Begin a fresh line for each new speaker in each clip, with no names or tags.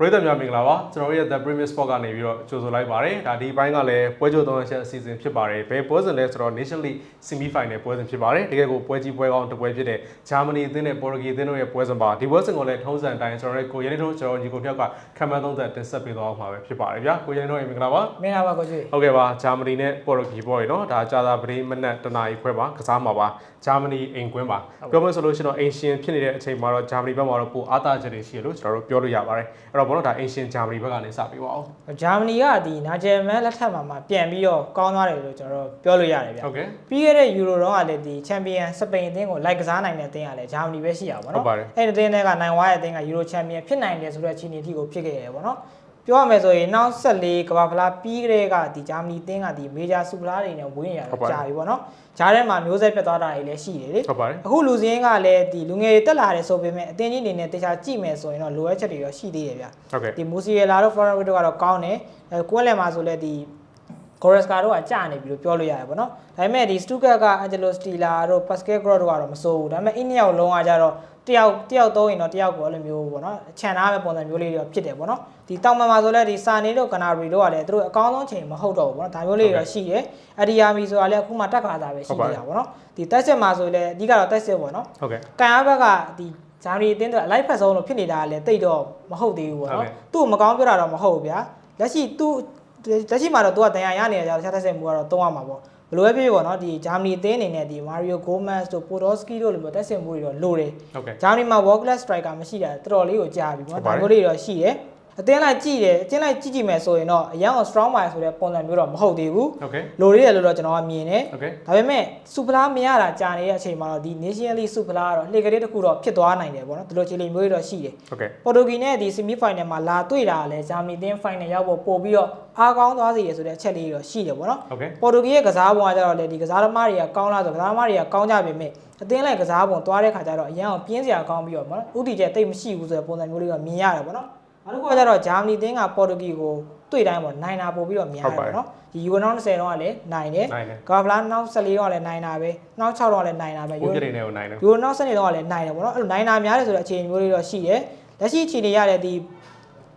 ပရိသတ်များမင်္ဂလာပါကျွန်တော်တို့ရဲ့ The Premier Sport ကနေပြီးတော့ကြိုဆိုလိုက်ပါတယ်ဒါဒီဘိုင်းကလည်းပွဲကြိုသုံးချက်အစီအစဉ်ဖြစ်ပါတယ်ဘယ်ပွဲစဉ်လဲဆိုတော့ Nation League Semi Final ပွဲစဉ်ဖြစ်ပါတယ်တကယ်ကိုပွဲကြီးပွဲကောင်းတစ်ပွဲဖြစ်တဲ့ဂျာမနီအသင်းနဲ့ပေါ်တူဂီအသင်းတို့ရဲ့ပွဲစဉ်ပါဒီပွဲစဉ်ကိုလည်းထုံးစံအတိုင်းကျွန်တော်တို့ကိုရဲနေတို့ကျွန်တော်ညီကိုတယောက်ကခံမှန်းသုံးသက်တင်ဆက်ပေးသွားမှာပဲဖြစ်ပါတယ်ဗျာကိုရဲနေတို့ရေမင်္ဂလာပါ
မင်္ဂလာပါကိုကျွေး
ဟုတ်ကဲ့ပါဂျာမနီနဲ့ပေါ်တူဂီပေါ့ရေနော်ဒါကြာသာပရိမနက်တနာရီခွဲပါကစားမှာပါဂျာမနီအိမ်ကွင်းပါပြောမယ်ဆိုလို့ရှိရင်တော့အိမ်ရှင်ဖြစ်နေတဲ့အချိန်မှာတော့ဂျာမနီဘက်မှာတော့ပိုအားသာချက်တွေရှိရလို့ကျွန်တော်တို့ပြောလို့ရပါတယ်အဲ့တော့ဘောနော်ဒါအိမ်ရှင်ဂျာမနီဘက်ကနေစပေးပါအောင်
ဂျာမနီကဒီနာဂျယ်မန်လက်ထက်မှာမှပြန်ပြီးတော့ကောင်းသွားတယ်လို့ကျွန်တော်တို့ပြောလို့ရတယ်ဗျ
ဟုတ်ကဲ့
ပြီးခဲ့တဲ့ယူရိုတော့ကလည်းဒီချန်ပီယံစပိန်အသင်းကိုလိုက်ကစားနိုင်တဲ့အသင်းကလည်းဂျာမနီပဲရှိရပါ
ဟု
တော့
တ်ပါတယ်
အဲ့ဒီအသင်းတွေကနိုင်ဝါရဲ့အသင်းကယူရိုချန်ပီယံဖြစ်နိုင်တယ်ဆိုတဲ့အခြေအနေအထိကိုဖြစ်ခဲ့ရတယ်ပေါ့နော် ပြောရမယ်ဆိုရင်နောက်14ကမ္ဘာဖလားပြီးကြတဲ့ကဒီဂျာမနီအသင်းကဒီမေဂျာစူပလာတွေနဲ့ဝင်းရတာကြာပြီပေါ့နော်ဂျားထဲမှာမျိုးဆက်ပြတ်သွားတာတွေလည်းရှိတယ်လေ
ဟုတ်ပါတယ်
အခုလူစင်းကလည်းဒီလူငယ်တွေတက်လာတယ်ဆိုပေမဲ့အတင်းကြီးအနေနဲ့တခြားကြည့်မယ်ဆိုရင်တော့လိုအပ်ချက်တွေတော့ရှိသေးတယ်ဗျ
ဟုတ်ကဲ့
ဒီမူစီရလာတို့ foreign rate ကတော့ကောင်းတယ်အဲကွက်လက်မှာဆိုလဲဒီ Goreska တို့ကကြာနေပြီလို့ပြောလို့ရတယ်ပေါ့နော်ဒါပေမဲ့ဒီ Stuttgart က Angelo Stila တို့ Pascal Gross တို့ကတော့မစိုးဘူးဒါပေမဲ့အင်းနှစ်ယောက်လုံးကကြတော့တယောက်တယောက်သုံးရင်တော့တယောက်ကိုအဲ့လိုမျိုးပေါ့နော်ခြံထားမဲ့ပုံစံမျိုးလေးတွေတော့ဖြစ်တယ်ပေါ့နော်ဒီတောင်မှန်မှာဆိုလဲဒီစာနေတို့ကနာရီတို့ကလည်းသူတို့အကောင်းဆုံးချိန်မဟုတ်တော့ဘူးပေါ့နော်ဒါမျိုးလေးတွေတော့ရှိတယ်အဒီယာမီဆိုတာလည်းအခုမှတက်ခါတာပဲရှိနေတာပေါ့နော်ဒီတက်စစ်မှာဆိုလဲအဓိကတော့တက်စစ်ပေါ့နော်
ဟုတ်ကဲ့
ကန်အားဘက်ကဒီဂျာမနီအတင်းတော့အလိုက်ဖက်ဆုံးလို့ဖြစ်နေတာလည်းတိတ်တော့မဟုတ်သေးဘူးပေါ့
ဟုတ်
နော်
ကဲ့
သူ့ကိုမကောင်းပြောတာတော့မဟုတ်ဘူးဗျာလက်ရှိသူ့ လက်ရှိမှာတော့သူကတန်ရာရနေကြတော့ချက်သက်ဆက်မှုကတော့တုံးရမှာပေါ့ဘယ်လိုပဲဖြစ်ဖြစ်ပေါ့နော်ဒီဂျာမနီအသင်းအနေနဲ့ဒီမာရီယိုဂိုမတ်စ်တို့ပိုဒိုစကီတို့လိုမျိုးတက်ဆက်မှုတွေတော့လိုတယ်
ဟုတ်ကဲ့
ဂျာမနီမှာ world class striker မရှိတာတော်တော်လေးကိုကြာပြီ
ဟု
ပေါ့
တ်ပါ
ဒါ
တယ်
မျိုးလေးတော့ရှိတယ် အသင်းလိုက်ကြည့်တယ်အသင်းလိုက်ကြည့်ကြည့်မယ်ဆိုရင်တော့အရင်က strong mind ဆိုတဲ့ပုံစံမျိုးတော့မဟုတ်သေးဘူး
ဟုတ်ကဲ့
လိုရည်ရလို့တော့ကျွန်တော်ကမြင်တယ်
ဟုတ်ကဲ့
ဒါပေမဲ့စူပလာမရတာကြာနေတဲ့အချိန်မှာတော့ဒီ Nation League စူပလာကတော့လှေကလေးတစ်ခုတော့ဖြစ်သွားနိုင်တယ်ပေါ့နော်ဒီလိုခြေလိမ်မျိုးတွေတော့ရှိတယ်
ဟုတ်ကဲ့
ပေါ်တူဂီနဲ့ဒီ semi final မှာလာတွေ့တာလည်းဂျာမနီတင်း final ရောက်ဖို့ပို့ပြီးတော့အားကောင်းသွားစေရဆိုတဲ့အချက်လေးတွေတော့ရှိတယ်ပေါ့နော်
ဟုတ်ကဲ့
ပေါ်တူဂီရဲ့ကစားပုံကကြတော့လေဒီကစားသမားတွေကကောင်းလားဆိုကစားသမားတွေကကောင်းကြပေမဲ့အသင်းလိုက်ကစားပုံသွားတဲ့ခါကျတော့အရင်အောင်ပြင်းစရာကောင်းပြီးတော့ပေါ့နော်ဥတီကျတိတ်မရှိဘူးဆိုတဲ့ပုံစံမျိုးလေးတော့မြင်ရတယ်ပေါ့နော် နောက်တစ်ခုကကျတော့ဂျာမနီတင်းကပေါ်တူဂီကိုတွေ့တိုင်းပေါ့နိုင်တာပို့ပြီးတော့မြင်ရတယ်ပေါ့နော်ဒီယူနို20တော့ကလည်းနိုင်တယ်
နိုင်တယ်
ကဘာဖလားနောက်14တော့ကလည်းနိုင်တာပဲနောက်6တော့ကလည်းနိုင်တာပဲ
ကိုပြည့်နေကိုနိုင်တယ်
ယူနောက်စနေတော့ကလည်းနိုင်တယ်ပေါ့နော်အဲ့လိုနိုင်တာများတယ်ဆိုတဲ့အခြေအနေမျိုးလေးတော့ရှိတယ်လက်ရှိအခြေအနေရတဲ့ဒီ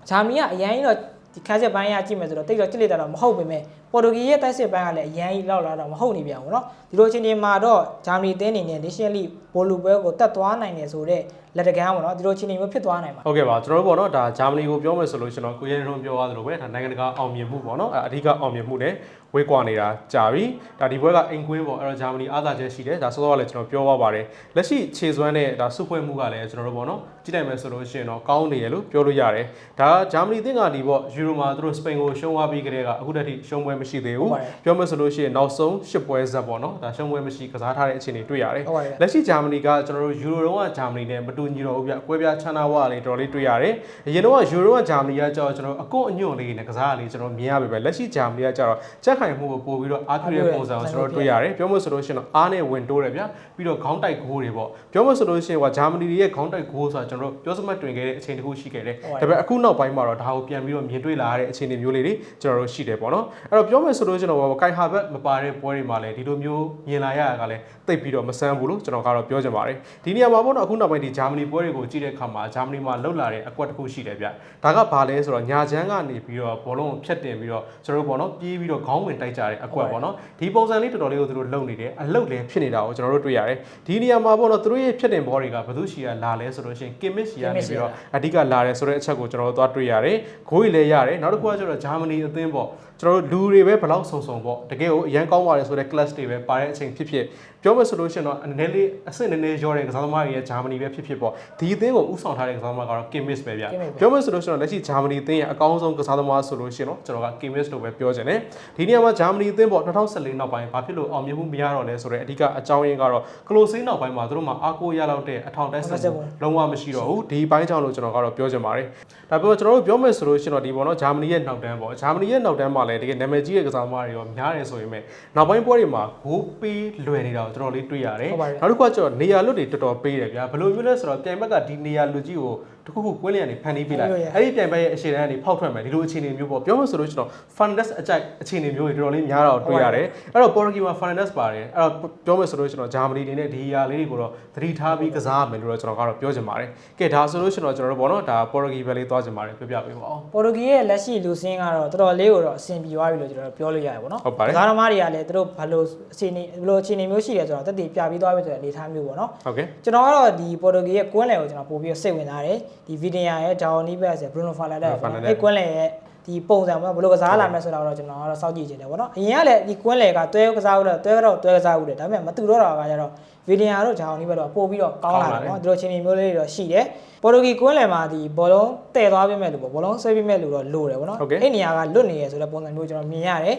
ဂျာမနီကအရင်ကြီးတော့ဒီခန်းစစ်ပိုင်းရကြည့်မယ်ဆိုတော့တိတ်တော့ကြစ်လက်တာတော့မဟုတ်ပေမဲ့ ပေါ်တူဂီရဲ့တိုက်စစ်ပိုင်းကလည်းအရင်ကြီးလောက်လာတော့မဟုတ်နေပြန်ဘူးเนาะဒီလိုအခြေအနေမှာတော့ဂျာမနီတင်းအနေနဲ့ Nation League ဘောလူပွဲကိုတက်သွားနိုင်တယ်ဆိုတော့လက်တကမ်းပေါ့เนาะဒီလိုအခြေအနေမျိုးဖြစ်သွားနိုင်ပါ
ဟုတ်ကဲ့ပါကျွန်တော်တို့ပေါ့နော်ဒါဂျာမနီကိုပြောမယ်ဆိုလို့ကျွန်တော်ကိုရဲရုံပြောရသလိုပဲဒါနိုင်ငံတကာအောင်မြင်မှုပေါ့နော်အဲအဓိကအောင်မြင်မှုနဲ့ဝေးကွာနေတာကြာပြီဒါဒီဘွဲကအိမ်ကွင်းပေါ့အဲ့တော့ဂျာမနီအားသာချက်ရှိတယ်ဒါစောစောကလည်းကျွန်တော်ပြောသွားပါတယ်လက်ရှိခြေစွမ်းနဲ့ဒါစုဖွဲ့မှုကလည်းကျွန်တော်တို့ပေါ့နော်ကြည့်နိုင်မယ်ဆိုလို့ရှိရင်တော့ကောင်းနေရလို့ပြောလို့ရတယ်ဒါဂျာမနီအသင်းကဒီပေါ့ယူရိုမှာသူတို့စပိန်ကိုရှုံးသွားပြီးကြတဲ့ကအခုတည်းကရှုံးပွဲ မရှိသေးဘူးပြောမယ်ဆိုလို့ရှိရင်နောက်ဆုံး၈ပွဲဇက်ပေါ့နော်ဒါရှုံးပွဲမရှိကစားထားတဲ့အခြေအနေတွေ့ရတယ်
ဟုတ်ပါတယ်
လက်ရှိဂျာမနီကကျွန်တော်တို့ယူရိုတုန်းကဂျာမနီနဲ့မတူညီတော့ဘူးဗျအကွဲပြားခြားနာဝါလေးတော်တော်လေးတွေ့ရတယ်အရင်တော့ယူရိုကဂျာမနီကကြောက်ကျွန်တော်အကွအညွန့်လေးနဲ့ကစားရလေးကျွန်တော်မြင်ရပြီပဲလက်ရှိဂျာမနီကကြောက်ချက်ခိုင်မှုကိုပို့ပြီးတော့အားပြည့်တဲ့ပုံစံကိုကျွန်တော်တွေ့ရတယ်ပြောမှဆိုလို့ရှိရင်တော့အားနဲ့ဝင်တိုးတယ်ဗျပြီးတော့ခေါင်းတိုက်ဂိုးတွေပေါ့ပြောမှဆိုလို့ရှိရင်ကဂျာမနီရဲ့ခေါင်းတိုက်ဂိုးဆိုတာကျွန်တော်တို့ပြောစမှတ်တွင်ခဲ့တဲ့အချိန်တစ်ခုရှိခဲ့တယ်ဒါပေမဲ့အခုနောက်ပိုင်းမှာတော့ဒါကိုပြန်ပြီးတော့မြင်တွေ့လာရတဲ့အခြေအနေမျိုးလေးတွေကျွန်တော်တို့ရှိတယ်ပေါ့နော်အဲ့တော့ပြောမယ်ဆိုလို့ရှိရင်တော့ကိုင်ဟာဘက်မပါတဲ့ပွဲတွေမှာလည်းဒီလိုမျိုးမြင်လာရတာကလည်းတိတ်ပြီးတော့မဆန်းဘူးလို့ကျွန်တော်ကတော့ပြောချင်ပါတယ်ဒီနေရာမှာပေါ့နော်အခုနောက်ပိုင်းဒီဂျာမနီပွဲတွေကိုကြည့်တဲ့အခါမှာဂျာမနီမှာလှုပ်လာတဲ့အကွက်တစ်ခုရှိတယ်ဗျဒါကဘာလဲဆိုတော့ညာချမ်းကနေပြီးတော့ဘောလုံးကိုဖြတ်တင်ပြီးတော့ကျွန်တော်တို့ပေါ့နော်ပြေးပြီးတော့ခေါင်းဝင်တိုက်ကြတဲ့အကွက်ပေါ့နော်ဒီပုံစံလေးတော်တော်လေးကိုသူတို့လုပ်နေတယ်အလုပ်လည်းဖြစ်နေတာကိုကျွန်တော်တို့တွေ့ရတယ်ဒီနေရာမှာပေါ့နော်သူတို့ရဲ့ဖြတ်တင်ဘောတွေကဘယ်သူရှိရလာလဲဆိုလို့ရှိရင်ကင်မစ်ရှိရနေပြီးတော့အဓိကလာတယ်ဆိုတဲ့အချက်ကိုကျွန်တော်တို့သွားတွေ့ရတယ်ဂိုးကြီးလည်းရတယ်နောက်တစ်ခုကကျတော့ဂျာမနီအသင်းပေါ့ကျွန်တော်တို့လူတွေပဲဘလောက်ဆုံဆုံပေါ့တကယ်ကိုအရန်ကောင်းပါတယ်ဆိုတဲ့ class တွေပဲပါတဲ့အချိန်ဖြစ်ဖြစ်ပြောမယ်ဆိုလို့ရှိရင်တော့နည်းနည်းလေးအဆင့်နည်းနည်းရောတဲ့ကစားသမားတွေရဲ့ဂျာမနီပဲဖြစ်ဖြစ်ပေါ့ဒီအသင်းကိုဥဆောင်ထားတဲ့ကစားသမားကတော့ Kimmich ပဲဗျ
Kimmich ပဲ
ပြောမယ်ဆိုလို့ရှိရင်တော့လက်ရှိဂျာမနီအသင်းရဲ့အကောင်းဆုံးကစားသမားဆိုလို့ရှိရင်တော့ကျွန်တော်က Kimmich လို့ပဲပြောချင်တယ်ဒီနေရာမှာဂျာမနီအသင်းပေါ့2014နောက်ပိုင်းဘာဖြစ်လို့အောင်မြင်မှုမရတော့လဲဆိုတော့အဓိကအကြောင်းရင်းကတော့ကလိုဆေးနောက်ပိုင်းမှာသူတို့မှာအားကိုးရလောက်တဲ့အထောင်တက်ဆက်မှုလုံးဝမရှိတော့ဘူးဒီဘိုင်းကြောင့်လို့ကျွန်တော်ကတော့ပြောချင်ပါတယ်ဒါပေမဲ့ကျွန်တော်တို့ပြောမယ်ဆိုလို့ရှိရင်တော့ဒီပေါ့နော်ဂျာမနီရဲ့နောက်တန်းပေါ့ဂျာမနီရဲ့နောက်တန်းမှာလည်းတကယ်နာမည်ကြီးကြီးတဲ့ကစားသမားတွေရောများတယ်ဆိုရင်မဲ့နောက်ပိုင်းပွဲတွေမှာဂိုးပေးလွယ်နေတာကိုတော်တော်လေးတွေ့ရတယ်
ဟုတ်ပါတယ်
နောက်တစ်ခုကကျတော့နေရာလွတ်တွေတော်တော်ပေးတယ်ဗျာဘယ်လိုမျိုးလဲဆိုတော့ပြိုင်ဘက်ကဒီနေရာလွတ်ကြီးကိုတစ်ခုခုကွင်းလေးကနေဖန်တီးပေးလိုက်
ဟုတ်ရဲ့
အဲ့ဒီပြိုင်ဘက်ရဲ့အခြေအနေကနေဖောက်ထွက်မယ်ဒီလိုအခြေအနေမျိုးပေါ့ပြောမှဆိုလို့ရှိရင်တော့ Fernandes အကြိုက်အခြေအနေမျိုးတွေတော်တော်လေးများတာကိုတွေ့ရတယ်အဲ့တော့ Portugal မှာ Fernandes ပါတယ်အဲ့တော့ပြောမှဆိုလို့ရှိရင်တော့ဂျာမနီအနေနဲ့ဒီအရာလေးတွေကိုတော့သတိထားပြီးကစားရမယ်လို့တော့ကျွန်တော်ကတော့ပြောချင်ပါတယ်ကဲဒါဆိုလို့ရှိရင်တော့ကျွန်တော်တို့ပေါ့နော်ဒါ Portugal ပဲလေးသွားချင်ပါတယ်ပြပြပေးပါအောင်
ပေါ်တူဂီရဲ့လက်ရှိလူစင်းကတော့တော်တော်လေးကိုတော့အဆင်ပြေသွားပြီလို့ကျွန်တော်တို့ပြောလို့ရတယ်ပေါ့နော်
ဟုတ်ပါတယ်
ကစားသမားတွေကလည်းသူတို့ဘယ်လိုအခြေအနေဘယ်လိုအခြေအနေမျိုးရှိတယ်ဆိုတော့တက်တည်ပြပြီးသွားပြီဆိုတဲ့အနေအထားမျိုးပေါ့နော်
ဟုတ်ကဲ့
ကျွန်တော်ကတော့ဒီပေါ်တူဂီရဲ့ကွင်းလယ်ကိုကျွန်တော်ပို့ပြီးတော့စိတ်ဝင်စားတယ်ဒီဗီဒီယာရဲ့ဒါဝနီဘက်ရဲ့ဘရူနိုဖာလာတဲ့ပေါ့နော်အဲ့ကွင်းလယ်ရဲ့ဒီပုံစံပေါ့ဘယ်လိုကစားလာမလဲဆိုတာတော့ကျွန်တော်ကတော့စောင့်ကြည့်နေတယ်ပေါ့နော်အရင်ကလည်းဒီကွင်းလယ်ကတွဲကစားဦးတယ်တွဲတော့တွဲကစားဦးတယ်ဒါပေမဲ့မတူတော့တာကကြတော့ဗီဒီယာတို့ဒါဝနီဘက်တော့ပို့ပြီးတော့ကောင်းလာတယ်ပေါ့သူတို့ချင်းချင်းမျိုးလေးတွေတော့ရှိတယ် ပေါ်တူဂီကွင်းလယ်မှာဒီဘောလုံးတည်သွားပြမဲ့လို့ပေါ့ဘောလုံးဆွဲပြမဲ့လို့တော့လိုတယ်ပေါ့နော်အဲ့နေရာကလွတ်နေရဆိုတဲ့ပုံစံမျိုးကျွန်တော်မြင်ရတယ်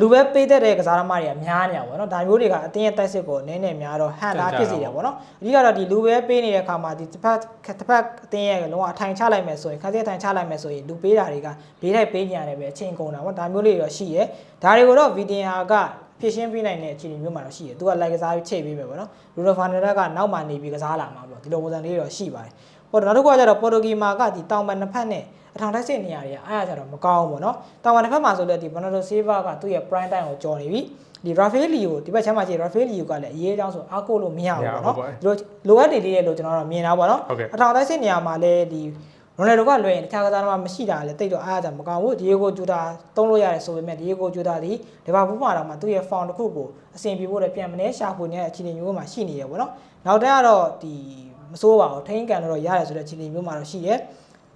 လူပဲပေးတတ်တဲ့ကစားသမားတွေကများနေတာပေါ့နော်ဒါမျိုးတွေကအတင်းရဲ့တိုက်စစ်ကိုနည်းနည်းများတော့ဟန်တာဖြစ်စီတယ်ပေါ့နော်အဓိကတော့ဒီလူပဲပေးနေတဲ့အခါမှာဒီတစ်ဖက်တစ်ဖက်အတင်းရဲ့လုံးဝအထိုင်ချလိုက်မယ်ဆိုရင်ခါစီအထိုင်ချလိုက်မယ်ဆိုရင်လူပေးတာတွေကဘေးထိုက်ပေးကြရတယ်ပဲအချိန်ကုန်တာပေါ့ဒါမျိုးလေးတွေတော့ရှိရဲဒါတွေကိုတော့ဗီဒီယာကဖြည့်ရှင်းပေးနိုင်တဲ့အခြေအနေမျိုးမှာတော့ရှိတယ်သူကလိုက်ကစားပြီးချိန်ပေးမယ်ပေါ့နော်လူရိုဖာနယ်ကနောက်မှနေပြီးကစားလာမှာပေါ့ဒီလိုပုံစံလေးတွေတော့ရှိပါတယ် ပေါ့နောက်တစ်ခုကကျတော့ပေါ်တူဂီမာကဒီတောင်ပန်တစ်ဖက်နဲ့အထောင်တိုက်စစ်နေရာတွေကအားရကြတော့မကောင်းဘူးပေါ့နော်တောင်ပန်တစ်ဖက်မှာဆိုလည်းဒီဘနာဒိုဆေးဗာကသူ့ရဲ့ prime time ကိုကျော်နေပြီဒီ Rafaelio ဒီဘက်ချမ်းမှာကြည့် Rafaelio ကလည်းအရေးအကြောင်းဆိုအားကိုးလို့မရဘူးပေါ့နော်ဒီလိုလိုအပ်နေသေးတယ်လို့ကျွန်တော်တို့မြင်တာပေါ့နော်
ဟုတ်ကဲ့
အထောင်တိုက်စစ်နေရာမှာလည်းဒီရိုနယ်ဒိုကလွယ်ရင်တခြားကစားသမားမရှိတာလည်းတိတ်တော့အားရကြမကောင်းဘူးဒီယေဂိုဂျူတာတုံးလို့ရတယ်ဆိုပေမဲ့ဒီယေဂိုဂျူတာဒီဒီဘာဘူးမှာတော့မှသူ့ရဲ့ form တစ်ခုကိုအဆင်ပြေဖို့လည်းပြန်မနေရှာဖွေနေတဲ့အခြေအနေမျိုးမှာရှိနေရပေါ့နော်နောက်တက်ကတော့ဒီ မစိုးပါဘူးထိန်းကန်တော့ရတယ်ဆိုတဲ့အခြေအနေမျိုးမှာတော့ရှိတယ်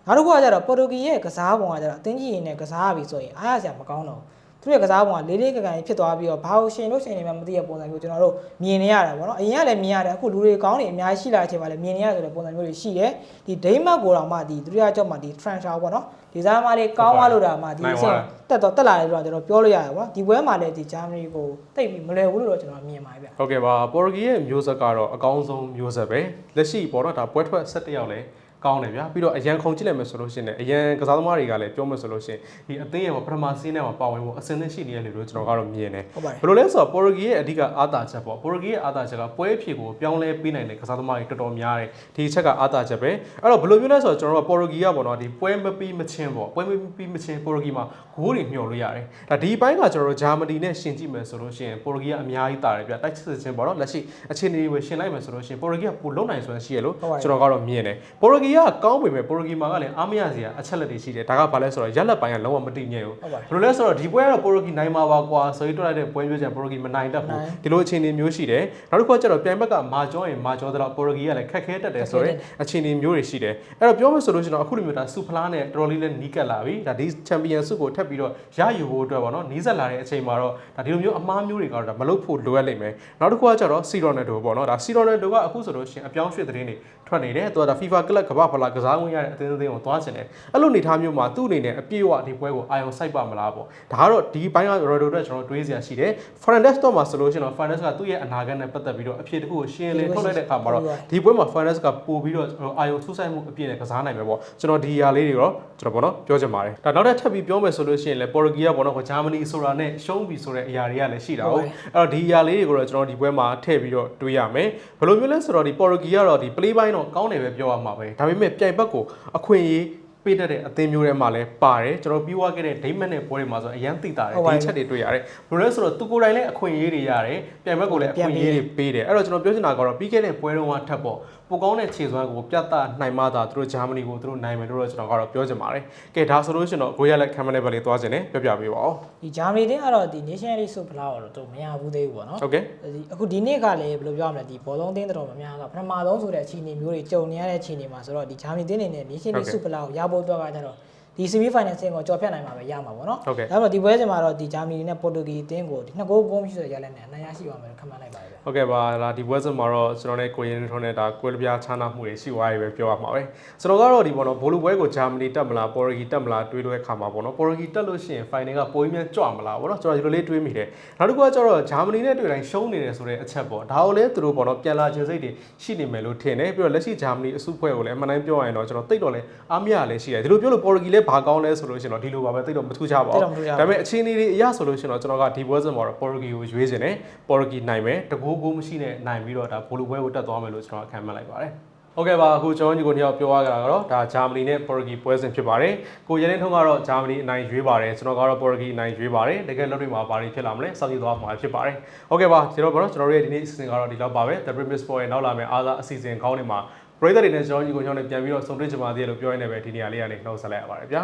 နောက်တစ်ခုကကျတော့ပေါ်တူဂီရဲ့ကစားပုံကကျတော့အသင်းကြီးရင်နဲ့ကစားရပြီဆိုရင်အားရစရာမကောင်းတော့ဘူး သူရဲ့ကစားပုံကလေးလေးကကန်ဖြစ်သွားပြီးတော့ဘာလို့ရှင်လို့ရှင်နေမှမသိတဲ့ပုံစံမျိုးကျွန်တော်တို့မြင်နေရတာပေါ့နော်အရင်ကလည်းမြင်ရတယ်အခုလူတွေကောင်းနေအများကြီးရှိလာတဲ့အချိန်မှာလည်းမြင်နေရဆိုတဲ့ပုံစံမျိုးတွေရှိတယ်ဒီဒိမတ်ကိုတော့မှဒီဒုတိယကြောက်မှဒီ transfer ပေါ့နော်ဒီစားသမားတွေကောင်းသွားလို့တာမှဒီအဆင့်တက်တော့တက်လာတယ်ဆိုတော့ကျွန်တော်ပြောလို့ရတယ်ပေါ့နော်ဒီပွဲမှာလည်းဒီဂျာမနီကိုတိတ်ပြီးမလွယ်ဘူးလို့တော့ကျွန်တော်မြင်ပါတယ်ဗျ
ဟုတ်ကဲ့ပါပေါ်တူဂီရဲ့မျိုးဆက်ကတော့အကောင်းဆုံးမျိုးဆက်ပဲလက်ရှိပေါ့နော်ဒါပွဲထွက်17ယောက်လဲ ကောင်းတယ်ဗျာပြီးတော့အရန်ခုံကြည့်လိုက်မယ်ဆိုလို့ရှိရင်လည်းအရန်ကစားသမားတွေကလည်းပြောမယ်ဆိုလို့ရှိရင်ဒီအသင်းရဲ့ပထမစီးနဲ့မှာပါဝင်ဖို့အစင်းသင်းရှိနေရလေလို့ကျွန်တော်ကတော့မြင်တယ်
ဟုတ်ပါတယ်
ဘယ်လိုလဲဆိုတော့ပေါ်တူဂီရဲ့အဓိကအားသာချက်ပေါ့ပေါ်တူဂီရဲ့အားသာချက်ကပွဲအဖြစ်ကိုပြောင်းလဲပေးနိုင်တဲ့ကစားသမားတွေတော်တော်များတယ်ဒီချက်ကအားသာချက်ပဲအဲ့တော့ဘယ်လိုမျိုးလဲဆိုတော့ကျွန်တော်တို့ကပေါ်တူဂီကပေါ့နော်ဒီပွဲမပြီးမချင်းပေါ့ပွဲမပြီးမချင်းပေါ်တူဂီမှာဂိုးတွေမျှော်လို့ရတယ်ဒါဒီဘိုင်းကကျွန်တော်တို့ဂျာမနီနဲ့ရှင်ကြည့်မယ်ဆိုလို့ရှိရင်ပေါ်တူဂီကအများကြီးတာတယ်ဗျတိုက်စစ်ချင်းပေါ့နော်လက်ရှိအခြေအနေတွေရှင်လိုက်မယ်ဆိုလို့ရှိရင်ပေါ်တူဂီကပိုလုံနိုင်စွမ်းရှိရလို့
ဟုတ်ပါတယ်
ကျွန်တော်ကတော့မြင်တယ်ပေါ်တူဂီကကောင်းပေမဲ့ပေါ်တူဂီမှာကလည်းအားမရစရာအချက်လက်တွေရှိတယ်ဒါကဘာလဲဆိုတော့ရက်လက်ပိုင်းကလုံးဝမတည်ငြိမ်ဘူး
ဟုတ်ပါတယ်
ဘယ်လိုလဲဆိုတော့ဒီပွဲကတော့ပိုရိုဂီနိုင်မှာပါကွာဆိုပြီးတွက်လိုက်တဲ့ပွဲမျိုးချင်ပိုရိုဂီမနိုင်တတ်ဘူး
နိုင်
ဒီလိုအခြေအနေမျိုးရှိတယ်နောက်တစ်ခုကကျတော့ပြိုင်ဘက်ကမာကျောရင်မာကျောတော့ပိုရိုဂီကလည်းခက်ခဲတတ်တယ်ဆိုတော့အခြေအနေမျိုးတွေရှိတယ်အဲ့တော့ပြောမယ်ဆိုလို့ရှိရင်တော့အခုလိုမျိုးဒါစူဖလားနဲ့တော်တော်လေးလည်းနီးကပ်လာပြီဒါဒီချန်ပီယံဆုကိုထပ်ပြီးတော့ရယူဖို့အတွက်ပေါ့နော်နီးစပ်လာတဲ့အချိန်မှာတော့ဒါဒီလိုမျိုးအမားမျိုးတွေကတော့ဒါမလုပ်ဖို့လိုအပ်လိမ့်မယ်နောက်တစ်ခုကကျတော့စီရိုနယ်ဒိုပေါ့နော်ဒါစီရိုနယ်ဒိုကအခုဆိုလို့ရှိရင်အပြောင်းရွှေ့သတင်းတွေထွက်နေတယ်သူကဒါ FIFA ကလပ်ကမ္ဘာဖလားကစားဝင်ရတဲ့အသင်းအသင်းကိုသွားချင်တယ်အဲ့လိုအနေထားမျိုးမှာသူ့အနေနဲ့အပြည့်အဝဒီပွဲကိုအာရုံစိုက်ပါမလားပေါ့ဒါကတော့ဒီဘိုင်းကရိုဒိုအတွက်ကျွန်တော်တွေးစရာရှိတယ် Fernandes တော့မှာဆိုလို့ရှိရင်တော့ Fernandes ကသူ့ရဲ့အနာဂတ်နဲ့ပတ်သက်ပြီးတော့အဖြေတစ်ခုကိုရှင်းလင်းထုတ်လိုက်တဲ့အခါမှာတော့ဒီပွဲမှာ Fernandes ကပို့ပြီးတော့အာရုံစူးစိုက်မှုအပြည့်နဲ့ကစားနိုင်မယ်ပေါ့ကျွန်တော်ဒီຢာလေးတွေတော့ကျွန်တော်ပေါ့နော်ပြောချင်ပါတယ်ဒါနောက်ထပ်ထပ်ပြီးပြောမယ်ဆိုလို့ရှိရင်လည်း Portugal ကပေါ့နော်ဂျာမနီဆိုတာနဲ့ရှုံးပြီဆိုတဲ့အရာတွေကလည်းရှိတာဟုတ်အဲ့တော့ဒီຢာလေးတွေကိုတော့ကျွန်တော်ဒီပွဲမှာထည့်ပြီးတော့တွေးရမယ်ဘယ်လိုမျိုးလဲဆိုတော့ဒီ Portugal ကတော့ဒီ play ပိုင်းတော့ကောင်းတယ်ပဲပြောရမှာပဲဒါပေမဲ့ပြိုင်ဘက်ကိုအခွင့်အရေးပေးတတ်တဲ့အသင်းမျိုးတွေမှာလည်းပါတယ်ကျွန်တော်ပြီးွားခဲ့တဲ့ဒိမတ်နဲ့ပွဲတွေမှာဆိုအရန်သိတာတယ်ဒီချက်တွေတွေ့ရတယ်ဘယ်လိုလဲဆိုတော့သူကိုယ်တိုင်လည်းအခွင့်အရေးတွေရတယ်ပြိုင်ဘက်ကိုလည်းအခွင့်အရေးတွေပေးတယ်အဲ့တော့ကျွန်တော်ပြောချင်တာကတော့ပြီးခဲ့တဲ့ပွဲတုန်းကထပ်ပေါ့ ပိုကောင်းတဲ့ခြေစွမ်းကိုပြသနိုင်မှသာသူတို့ဂျာမနီကိုသူတို့နိုင်မယ်လို့တော့ကျွန်တော်ကတော့ပြောချင်ပါတယ်ကဲဒါဆိုလို့ရှိရင်တော့ကိုရလက်ခံမတဲ့ဘက်လေးသွားချင်တယ်ပြောပြပေးပါဦး
ဒီဂျာမနီတင်းကတော့ဒီ Nation League ဆုဖလားတော့တော့မရဘူးသေးဘူးပေါ့နော်
ဟုတ်ကဲ့
ဒီအခုဒီနေ့ကလည်းဘယ်လိုပြောရမလဲဒီဘောလုံးတင်းတော်များများကပထမဆုံးဆိုတဲ့အခြေအနေမျိုးတွေကြုံနေရတဲ့အခြေအနေမှာဆိုတော့ဒီဂျာမနီတင်းနေနဲ့ Nation League ဆုဖလားကိုရဖို့အတွက်ကကျတော့ ဒီ semi final ဆင်ကိုကြော်ဖြတ်နိုင်မှာပဲရမှာပေါ့နော်
ဟုတ်ကဲ့
ဒါပေမဲ့ဒီပွဲစဉ်မှာတော့ဒီဂျာမနီနဲ့ပေါ်တူဂီအသင်းကိုဒီနှစ်ဂိုးဂိုးမရှိဆိုတဲ့ရလဒ်နဲ့အနိုင်ရရှိပါမယ်လို့ခန့်မှန်းလိုက်ပါတယ်ဗျ
ဟုတ်ကဲ့ပါလာဒီပွဲစဉ်မှာတော့ကျွန်တော်နဲ့ကိုရင်ထုံးနဲ့ဒါကွဲလျားခြားနာမှုတွေရှိသွားပြီပဲပြောရမှာပဲကျွန်တော်ကတော့ဒီပေါ့နော်ဘိုလူပွဲကိုဂျာမနီတက်မလားပေါ်ဂီတက်မလားတွေးလို့ရခါမှာပေါ့နော်ပေါ်ဂီတက်လို့ရှိရင်ဖိုင်နယ်ကပိုးမြန်းကြွမလားပေါ့နော်ကျွန်တော်ဒီလိုလေးတွေးမိတယ်နောက်တစ်ခုကကျတော့ဂျာမနီနဲ့တွေ့တိုင်းရှုံးနေတယ်ဆိုတဲ့အချက်ပေါ့ဒါကိုလည်းသူတို့ပေါ့နော်ပြန်လာခြင်းစိတ်တွေရှိနေမယ်လို့ထင်တယ်ပြီးတော့လက်ရှိဂျာမနီအစုဖွဲ့ကိုလည်းအမှန်တိုင်းပြောရရင်တော့ကျွန်တော်သိတော့လဲအားမရလည်းရှိတယ်ဒီလိုပြောလို့ပေါ်ဂီလည်းဘာကောင်းလဲဆိုလို့ရှိရင်တော့ဒီလိုပါပဲတိတ်တော့မထူးခြားပါ
တိတ်
ဘူး
တော့မထူးခြားဘူး
ဒါပေမဲ့အခြေအနေတွေအရဆိုလို့ရှိရင်တော့ကျွန်တော်ကဒီပွဲစဉ်မှာတော့ပေါ်တူဂီကိုရွေးချင်တယ်ပေါ်တူဂီနိုင်မယ်တကူကိုမရှိနဲ့နိုင်ပြီးတော့ဒါဘိုလိုပွဲကိုတက်သွားမယ်လို့ကျွန်တော်ခံမှန်းလိုက်ပါတယ်ဟုတ်ကဲ့ပါအခုကျွန်တော်ညီကိုနှစ်ယောက်ပြောရကြတာကတော့ဒါဂျာမနီနဲ့ပေါ်တူဂီပွဲစဉ်ဖြစ်ပါတယ်ကိုရဲနေထုံးကတော့ဂျာမနီအနိုင်ရွေးပါတယ်ကျွန်တော်ကတော့ပေါ်တူဂီအနိုင်ရွေးပါတယ်တကယ်လက်တွေမှာဘာတွေဖြစ်လာမလဲစောင့်ကြည့်သွားမှာဖြစ်ပါတယ်ဟုတ်ကဲ့ပါကျွန်တော်ကတော့ကျွန်တော်တို့ရဲ့ဒီနေ့အစီအစဉ်ကတော့ဒီလောက်ပါပဲ The Premier Sport ရဲ့နောက်လာမယ့်အားသာအစီအစဉ်ကောင်းတွေမှာ ပရိသတ်တွေနဲ့ကျွန်တော်ညီကိုညောင်းနဲ့ပြန်ပြီးတော့ဆုံတွေ့ကြပါသေးတယ်လို့ပြောရင်းနဲ့ပဲဒီနေရာလေးကနေနှုတ်ဆက်လိုက်ရပါတယ်ဗျာ